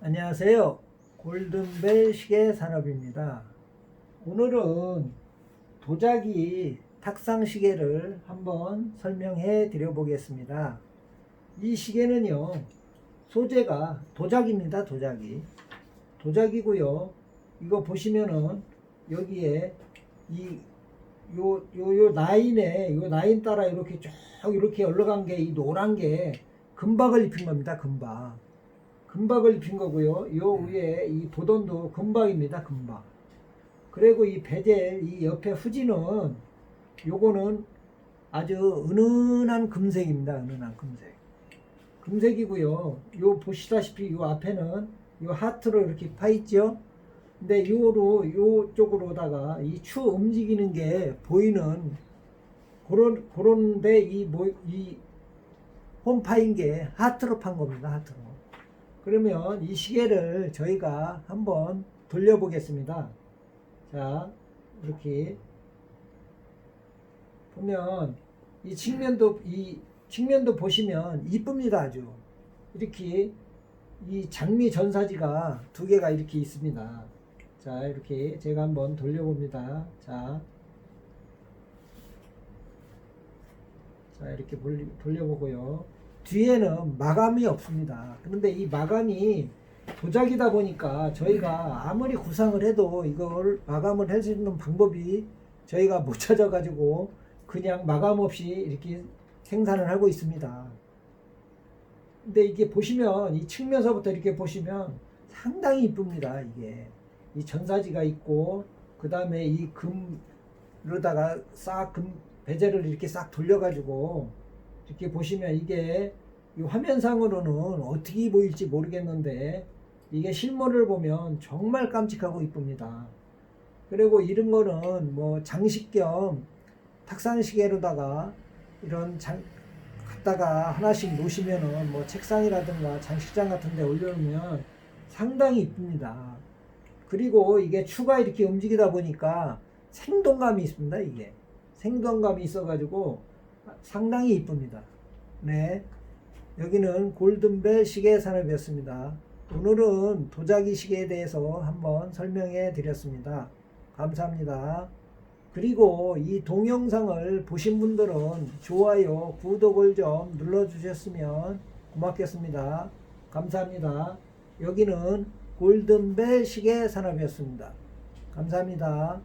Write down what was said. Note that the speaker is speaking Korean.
안녕하세요. 골든벨 시계 산업입니다. 오늘은 도자기 탁상 시계를 한번 설명해 드려 보겠습니다. 이 시계는요, 소재가 도자기입니다. 도자기. 도자기고요. 이거 보시면은 여기에 이 요, 요, 요 라인에, 요 라인 따라 이렇게 쭉 이렇게 올라간 게 이 노란 게 금박을 입힌 겁니다. 금박. 금박을 입힌 거고요. 요 위에 이 보돈도 금박입니다. 금박. 그리고 이 베젤, 이 옆에 후지는 요거는 아주 은은한 금색입니다. 은은한 금색. 금색이고요. 요 보시다시피 요 앞에는 요 하트로 이렇게 파 있죠. 근데 요로 요 쪽으로다가 이 추 움직이는 게 보이는 그런 그런데 이뭐이 홈파인 게 하트로 판 겁니다. 하트로. 그러면 이 시계를 저희가 한번 돌려보겠습니다. 자, 이렇게 보면 이 측면도 이 측면도 보시면 이쁩니다 아주 이렇게 이 장미 전사지가 두 개가 이렇게 있습니다. 자, 이렇게 제가 한번 돌려봅니다. 자, 자 이렇게 돌려보고요. 뒤에는 마감이 없습니다. 그런데 이 마감이 도자기다 보니까 저희가 아무리 구상을 해도 이걸 마감을 할 수 있는 방법이 저희가 못 찾아가지고 그냥 마감 없이 이렇게 생산을 하고 있습니다. 근데 이게 보시면 이 측면서부터 이렇게 보시면 상당히 이쁩니다. 이게 이 전사지가 있고 그 다음에 이 금으로다가 싹금 베젤을 이렇게 싹 돌려가지고 이렇게 보시면 이게 이 화면상으로는 어떻게 보일지 모르겠는데 이게 실물을 보면 정말 깜찍하고 이쁩니다. 그리고 이런 거는 뭐 장식 겸 탁상시계로다가 이런 장 갖다가 하나씩 놓으시면은 뭐 책상이라든가 장식장 같은 데 올려놓으면 상당히 이쁩니다. 그리고 이게 추가 이렇게 움직이다 보니까 생동감이 있습니다. 이게 생동감이 있어가지고 상당히 이쁩니다. 네, 여기는 골든벨 시계 산업이었습니다. 오늘은 도자기 시계에 대해서 한번 설명해 드렸습니다. 감사합니다. 그리고 이 동영상을 보신 분들은 좋아요, 구독을 좀 눌러주셨으면 고맙겠습니다. 감사합니다. 여기는 골든벨 시계 산업이었습니다. 감사합니다.